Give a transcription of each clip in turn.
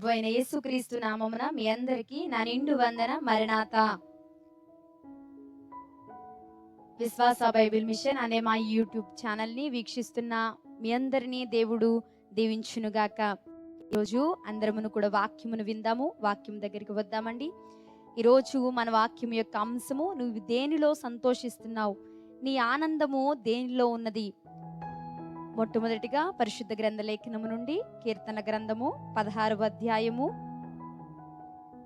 ప్రభు అయిన యేసుక్రీస్తు నామమున మీ అందరికీ నా నిండు వందన మరణాత. విశ్వాస బైబిల్ మిషన్ అనే మా యూట్యూబ్ ఛానల్ని వీక్షిస్తున్న మీ అందరినీ దేవుడు దీవించునుగాక. ఈరోజు అందరమును కూడా వాక్యమును విందాము వాక్యం దగ్గరికి వద్దామండి. ఈరోజు మన వాక్యం యొక్క అంశము నువ్వు దేనిలో సంతోషిస్తున్నావు? నీ ఆనందము దేనిలో ఉన్నది? మొట్టమొదటిగా పరిశుద్ధ గ్రంథ లేఖనము నుండి కీర్తన గ్రంథము పదహారవ అధ్యాయము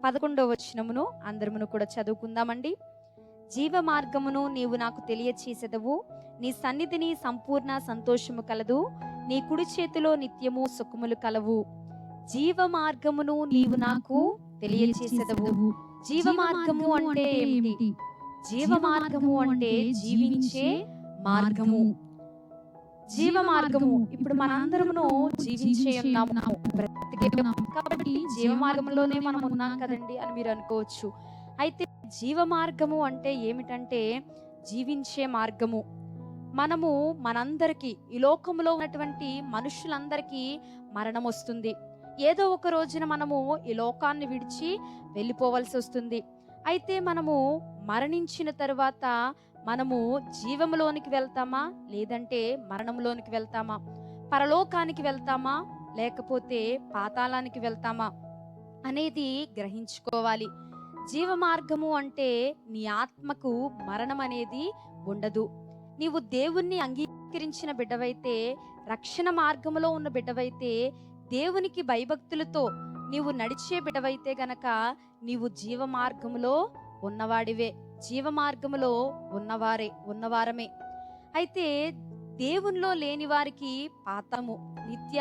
పదకొండవ వచనమును అందరమును కూడా చదువుకుందామండి. జీవ మార్గమును నీవు నాకు తెలియచేసెదవు. నీ సన్నిధిని సంపూర్ణ సంతోషము కలదు. నీ కుడి చేతిలో నిత్యము సుఖములు కలవు. జీవ మార్గమును నీవు నాకు తెలియచేసెదవు. జీవ మార్గము అంటే ఏమిటి? జీవ మార్గము అంటే జీవించే మార్గము. జీవ మార్గము. ఇప్పుడు మనందరమును జీవించే ఉన్నాము కాబట్టి జీవ మార్గంలోనే మనం ఉన్నాం కదండి అని మీరు అనుకోవచ్చు. అయితే జీవ మార్గము అంటే ఏమిటంటే జీవించే మార్గము. మనము మనందరికీ ఈ లోకంలో ఉన్నటువంటి మనుషులందరికీ మరణం వస్తుంది. ఏదో ఒక రోజున మనము ఈ లోకాన్ని విడిచి వెళ్ళిపోవలసి వస్తుంది. అయితే మనము మరణించిన తర్వాత మనము జీవములోనికి వెళ్తామా? లేదంటే మరణంలోనికి వెళ్తామా? పరలోకానికి వెళ్తామా? లేకపోతే పాతాళానికి వెళ్తామా? అనేది గ్రహించుకోవాలి. జీవ మార్గము అంటే నీ ఆత్మకు మరణం అనేది ఉండదు. నీవు దేవుణ్ణి అంగీకరించిన బిడ్డవైతే రక్షణ మార్గములో ఉన్న బిడ్డవైతే దేవునికి భయభక్తులతో నీవు నడిచే బిడ్డవైతే గనక నీవు జీవ మార్గములో ఉన్నవాడివే. జీవ మార్గములో ఉన్నవారే ఉన్నవారమే. అయితే దేవునిలో లేని వారికి పాతము నిత్య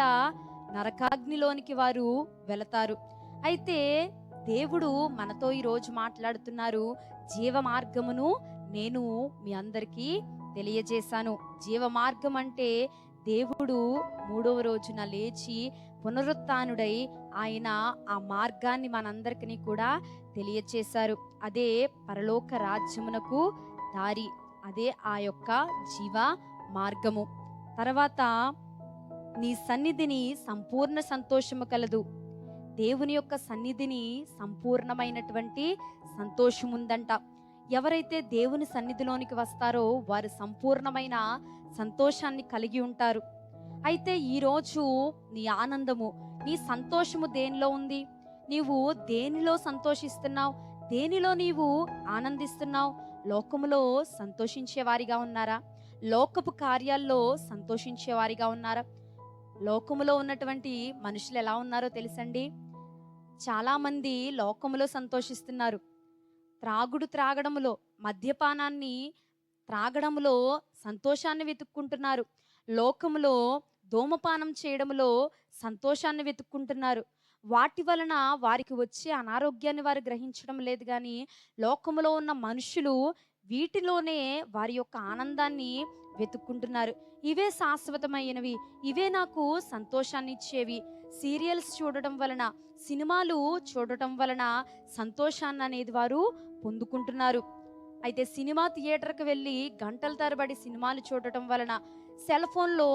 నరకాగ్నిలోనికి వారు వెళతారు. అయితే దేవుడు మనతో ఈరోజు మాట్లాడుతున్నారు జీవ మార్గమును నేను మీ అందరికీ తెలియజేశాను. జీవ మార్గం అంటే దేవుడు మూడవ రోజున లేచి పునరుత్నుడై ఆయన ఆ మార్గాన్ని మనందరికీ కూడా తెలియచేశారు. అదే పరలోక రాజ్యమునకు దారి అదే ఆ యొక్క జీవ మార్గము. తర్వాత నీ సన్నిధిని సంపూర్ణ సంతోషము కలదు. దేవుని యొక్క సన్నిధిని సంపూర్ణమైనటువంటి సంతోషం ఉందంట ఎవరైతే దేవుని సన్నిధిలోనికి వస్తారో వారు సంపూర్ణమైన సంతోషాన్ని కలిగి ఉంటారు. అయితే ఈరోజు నీ ఆనందము నీ సంతోషము దేనిలో ఉంది? నీవు దేనిలో సంతోషిస్తున్నావు? దేనిలో నీవు ఆనందిస్తున్నావు? లోకములో సంతోషించేవారిగా ఉన్నారా? లోకపు కార్యాల్లో సంతోషించేవారిగా ఉన్నారా? లోకములో ఉన్నటువంటి మనుషులు ఎలా ఉన్నారో తెలుసండి? చాలామంది లోకములో సంతోషిస్తున్నారు. త్రాగుడు త్రాగడములో మద్యపానాన్ని త్రాగడములో సంతోషాన్ని వెతుక్కుంటున్నారు. లోకములో ధూమపానం చేయడంలో సంతోషాన్ని వెతుక్కుంటున్నారు. వాటి వలన వారికి వచ్చే అనారోగ్యాన్ని వారు గ్రహించడం లేదు కానీ లోకంలో ఉన్న మనుషులు వీటిలోనే వారి యొక్క ఆనందాన్ని వెతుక్కుంటున్నారు. ఇవే శాశ్వతమైనవి. ఇవే నాకు సంతోషాన్ని ఇచ్చేవి. సీరియల్స్ చూడటం వలన సినిమాలు చూడటం వలన సంతోషాన్ని అనేది వారు పొందుకుంటున్నారు. అయితే సినిమా థియేటర్కి వెళ్ళి గంటల తరబడి సినిమాలు చూడటం వలన సెల్ ఫోన్లో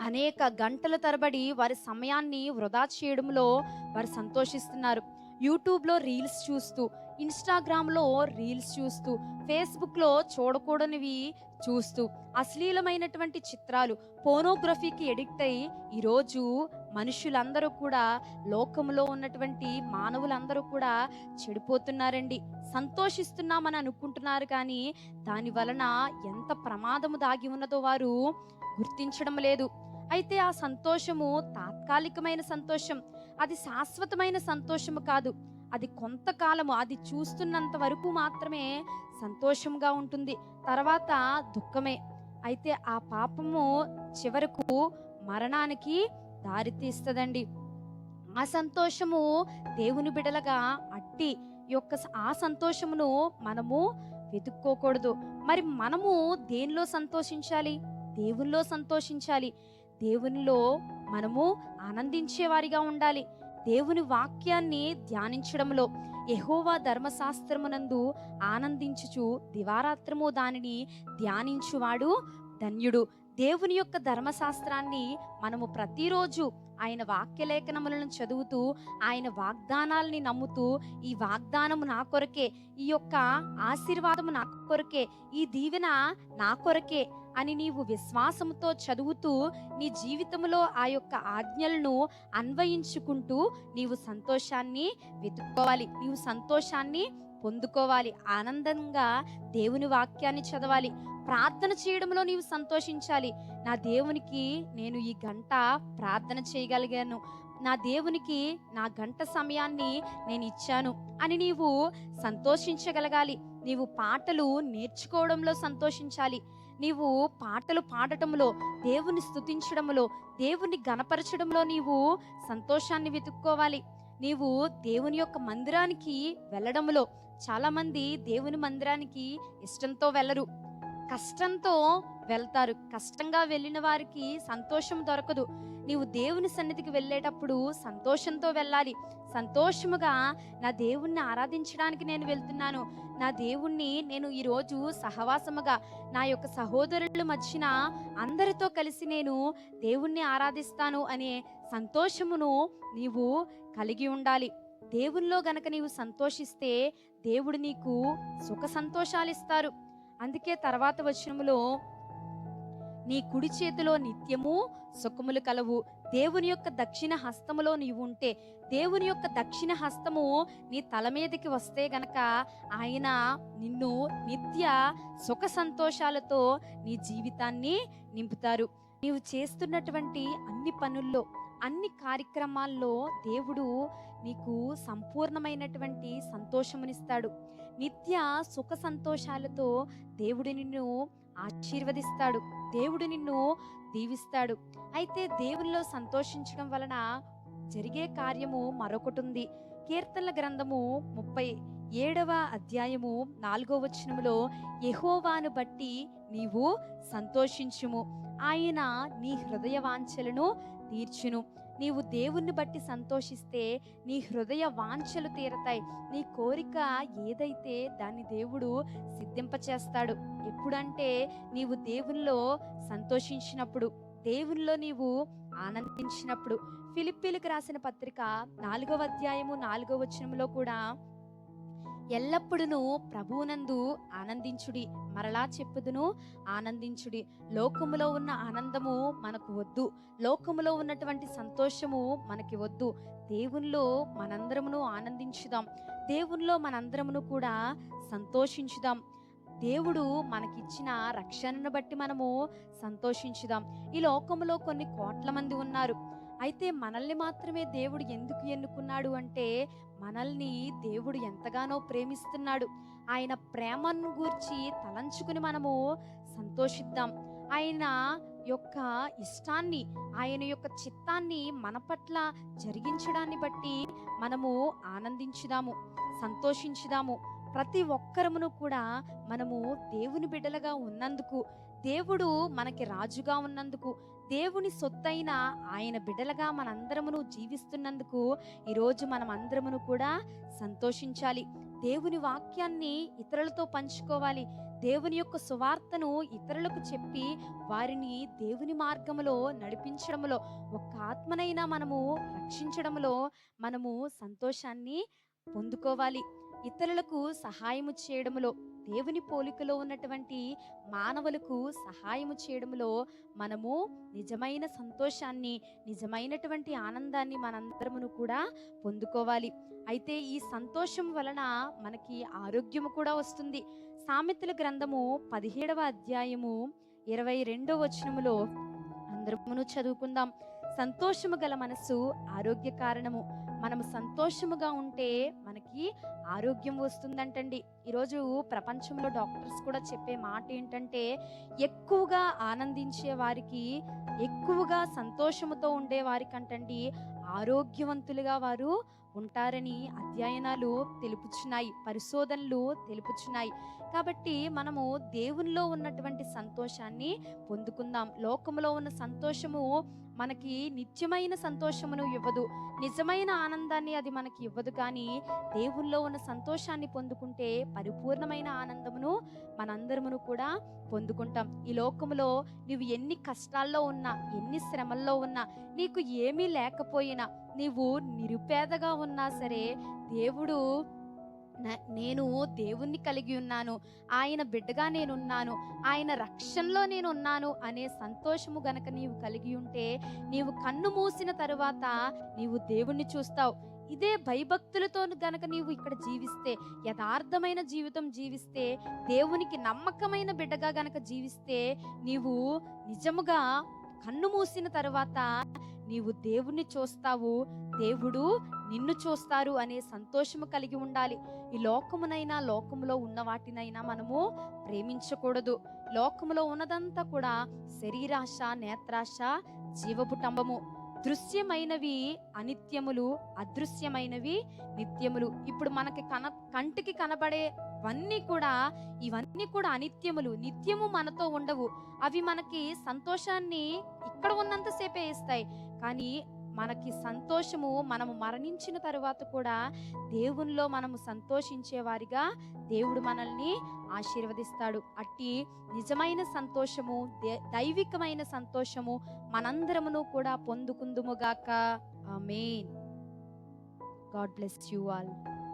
అనేక గంటల తరబడి వారి సమయాన్ని వృధా చేయడంలో వారు సంతోషిస్తున్నారు. యూట్యూబ్లో రీల్స్ చూస్తూ ఇన్స్టాగ్రామ్లో రీల్స్ చూస్తూ ఫేస్బుక్లో చూడకూడనివి చూస్తూ అశ్లీలమైనటువంటి చిత్రాలు పోనోగ్రఫీకి ఎడిక్ట్ అయి ఈరోజు మనుషులందరూ కూడా లోకంలో ఉన్నటువంటి మానవులందరూ కూడా చెడిపోతున్నారండి. సంతోషిస్తున్నామని అనుకుంటున్నారు కానీ దాని వలన ఎంత ప్రమాదము దాగి ఉన్నదో వారు గుర్తించడం లేదు. అయితే ఆ సంతోషము తాత్కాలికమైన సంతోషం అది శాశ్వతమైన సంతోషము కాదు. అది కొంతకాలము అది చూస్తున్నంత వరకు మాత్రమే సంతోషంగా ఉంటుంది. తర్వాత దుఃఖమే. అయితే ఆ పాపము చివరకు మరణానికి దారితీస్తుందండి. ఆ సంతోషము దేవుని బిడలగా అట్టి యొక్క ఆ సంతోషమును మనము వెతుక్కోకూడదు. మరి మనము దేనిలో సంతోషించాలి? దేవుల్లో సంతోషించాలి. దేవునిలో మనము ఆనందించేవారిగా ఉండాలి. దేవుని వాక్యాన్ని ధ్యానించడంలో యెహోవా ధర్మశాస్త్రమునందు ఆనందించుచు దివారాత్రము దానిని ధ్యానించువాడు ధన్యుడు. దేవుని యొక్క ధర్మశాస్త్రాన్ని మనము ప్రతిరోజు ఆయన వాక్యలేఖనములను చదువుతూ ఆయన వాగ్దానాల్ని నమ్ముతూ ఈ వాగ్దానము నా కొరకే ఈ యొక్క ఆశీర్వాదము నా కొరకే ఈ దీవెన నా కొరకే అని నీవు విశ్వాసంతో చదువుతూ నీ జీవితంలో ఆ యొక్క ఆజ్ఞలను అన్వయించుకుంటూ నీవు సంతోషాన్ని వెతుక్కోవాలి. నీవు సంతోషాన్ని పొందుకోవాలి. ఆనందంగా దేవుని వాక్యాన్ని చదవాలి. ప్రార్థన చేయడంలో నీవు సంతోషించాలి. నా దేవునికి నేను ఈ గంట ప్రార్థన చేయగలిగాను. నా దేవునికి నా గంట సమయాన్ని నేను ఇచ్చాను అని నీవు సంతోషించగలగాలి. నీవు పాటలు నేర్చుకోవడంలో సంతోషించాలి. నీవు పాటలు పాడటంలో దేవుని స్థుతించడంలో దేవుని గణపరచడంలో నీవు సంతోషాన్ని వెతుక్కోవాలి. నీవు దేవుని యొక్క మందిరానికి వెళ్ళడంలో చాలామంది దేవుని మందిరానికి ఇష్టంతో వెళ్ళరు. కష్టంతో వెళ్తారు. కష్టంగా వెళ్ళిన వారికి సంతోషం దొరకదు. నీవు దేవుని సన్నిధికి వెళ్ళేటప్పుడు సంతోషంతో వెళ్ళాలి. సంతోషముగా నా దేవుణ్ణి ఆరాధించడానికి నేను వెళ్తున్నాను. నా దేవుణ్ణి నేను ఈరోజు సహవాసముగా నా యొక్క సహోదరుల మధ్యన అందరితో కలిసి నేను దేవుణ్ణి ఆరాధిస్తాను అనే సంతోషమును నీవు కలిగి ఉండాలి. దేవునిలో గనక నీవు సంతోషిస్తే దేవుడు నీకు సుఖ సంతోషాలు ఇస్తారు అందుకే తర్వాత వచనములో నీ కుడి చేతిలో నిత్యము సుఖములు కలవు. దేవుని యొక్క దక్షిణ హస్తములో నీవు ఉంటే దేవుని యొక్క దక్షిణ హస్తము నీ తల మీదకి వస్తే గనక ఆయన నిన్ను నిత్య సుఖ సంతోషాలతో నీ జీవితాన్ని నింపుతారు. నీవు చేస్తున్నటువంటి అన్ని పనుల్లో అన్ని కార్యక్రమాల్లో దేవుడు నీకు సంపూర్ణమైనటువంటి సంతోషమునిస్తాడు. నిత్య సుఖ సంతోషాలతో దేవుడు నిన్ను ఆశీర్వదిస్తాడు. దేవుడు నిన్ను దీవిస్తాడు. అయితే దేవునిలో సంతోషించడం వలన జరిగే కార్యము మరొకటి ఉంది కీర్తనల గ్రంథము ముప్పై ఏడవ అధ్యాయము నాలుగో వచనములో యహోవాను బట్టి నీవు సంతోషించుము. ఆయన నీ హృదయ వాంఛలను తీర్చును. నీవు దేవుణ్ణి బట్టి సంతోషిస్తే నీ హృదయ వాంఛలు తీరతాయి. నీ కోరిక ఏదైతే దాన్ని దేవుడు సిద్ధింపచేస్తాడు. ఎప్పుడంటే నీవు దేవునిలో సంతోషించినప్పుడు దేవునిలో నీవు ఆనందించినప్పుడు. ఫిలిప్పీలకు రాసిన పత్రిక నాలుగవ అధ్యాయము నాలుగవ వచనంలో కూడా ఎల్లప్పుడూ ప్రభువునందు ఆనందించుడి. మరలా చెప్పుదును ఆనందించుడి. లోకములో ఉన్న ఆనందము మనకు వద్దు. లోకములో ఉన్నటువంటి సంతోషము మనకి వద్దు. దేవునిలో మనందరమును ఆనందించుదాం. దేవునిలో మనందరమును కూడా సంతోషించుదాం. దేవుడు మనకిచ్చిన రక్షణను బట్టి మనము సంతోషించుదాం. ఈ లోకములో కొన్ని కోట్ల మంది ఉన్నారు. అయితే మనల్ని మాత్రమే దేవుడు ఎందుకు ఎన్నుకున్నాడు అంటే మనల్ని దేవుడు ఎంతగానో ప్రేమిస్తున్నాడు. ఆయన ప్రేమను గూర్చి తలంచుకుని మనము సంతోషిద్దాం. ఆయన యొక్క ఇష్టాన్ని ఆయన యొక్క చిత్తాన్ని మన పట్ల జరిగించడాన్ని బట్టి మనము ఆనందించుదాము సంతోషించుదాము. ప్రతి ఒక్కరమును కూడా మనము దేవుని బిడ్డలుగా ఉన్నందుకు దేవుడు మనకి రాజుగా ఉన్నందుకు దేవుని సొత్తైన ఆయన బిడ్డలుగా మనందరమును జీవిస్తున్నందుకు ఈరోజు మనం అందరమును కూడా సంతోషించాలి. దేవుని వాక్యాన్ని ఇతరులతో పంచుకోవాలి. దేవుని యొక్క సువార్తను ఇతరులకు చెప్పి వారిని దేవుని మార్గములో నడిపించడంలో ఒక్క ఆత్మనైనా మనము రక్షించడంలో మనము సంతోషాన్ని పొందుకోవాలి. ఇతరులకు సహాయము చేయడంలో దేవుని పోలికలో ఉన్నటువంటి మానవులకు సహాయము చేయడంలో మనము నిజమైన సంతోషాన్ని నిజమైనటువంటి ఆనందాన్ని మనందరమును కూడా పొందుకోవాలి. అయితే ఈ సంతోషం వలన మనకి ఆరోగ్యము కూడా వస్తుంది. సామెతల గ్రంథము పదిహేడవ అధ్యాయము ఇరవై రెండవ వచనములో అందరమును చదువుకుందాం. సంతోషము గల మనసు ఆరోగ్య కారణము. మనము సంతోషముగా ఉంటే మనకి ఆరోగ్యం వస్తుందంటండి. ఈరోజు ప్రపంచంలో డాక్టర్స్ కూడా చెప్పే మాట ఏంటంటే ఎక్కువగా ఆనందించే వారికి ఎక్కువగా సంతోషముతో ఉండే వారికంటండి ఆరోగ్యవంతులుగా వారు ఉంటారని అధ్యయనాలు తెలుపుచున్నాయి పరిశోధనలు తెలుపుచున్నాయి. కాబట్టి మనము దేవునిలో ఉన్నటువంటి సంతోషాన్ని పొందుకుందాం. లోకంలో ఉన్న సంతోషము మనకి నిత్యమైన సంతోషమును ఇవ్వదు. నిజమైన ఆనందాన్ని అది మనకి ఇవ్వదు. కానీ దేవుల్లో ఉన్న సంతోషాన్ని పొందుకుంటే పరిపూర్ణమైన ఆనందమును మనందరమును కూడా పొందుకుంటాం. ఈ లోకములో నువ్వు ఎన్ని కష్టాల్లో ఉన్నా ఎన్ని శ్రమల్లో ఉన్నా నీకు ఏమీ లేకపోయినా నీవు నిరుపేదగా ఉన్నా సరే దేవుడు నేను దేవుణ్ణి కలిగి ఉన్నాను. ఆయన బిడ్డగా నేనున్నాను. ఆయన రక్షణలో నేను ఉన్నాను అనే సంతోషము గనక నీవు కలిగి ఉంటే నీవు కన్ను మూసిన తరువాత నీవు దేవుణ్ణి చూస్తావు. ఇదే భయభక్తులతో గనక నీవు ఇక్కడ జీవిస్తే యథార్థమైన జీవితం జీవిస్తే దేవునికి నమ్మకమైన బిడ్డగా గనక జీవిస్తే నీవు నిజముగా కన్ను మూసిన తరువాత నీవు దేవుణ్ణి చూస్తావు. దేవుడు నిన్ను చూస్తారు అనే సంతోషము కలిగి ఉండాలి. ఈ లోకమునైనా లోకములో ఉన్న వాటినైనా మనము ప్రేమించకూడదు. లోకములో ఉన్నదంతా కూడా శరీరాశ నేత్రాశ జీవపుటంబము. దృశ్యమైనవి అనిత్యములు అదృశ్యమైనవి నిత్యములు. ఇప్పుడు మనకి కన కంటికి కనబడేవన్నీ కూడా ఇవన్నీ కూడా అనిత్యములు. నిత్యము మనతో ఉండవు. అవి మనకి సంతోషాన్ని ఇక్కడ ఉన్నంతసేపే ఇస్తాయి. కానీ మనకి సంతోషము మనము మరణించిన తరువాత కూడా దేవునిలో మనము సంతోషించే వారిగా దేవుడు మనల్ని ఆశీర్వదిస్తాడు. అట్టి నిజమైన సంతోషము దే- దైవికమైన సంతోషము మనందరమును కూడా పొందుకుందుముగాక may God bless you all.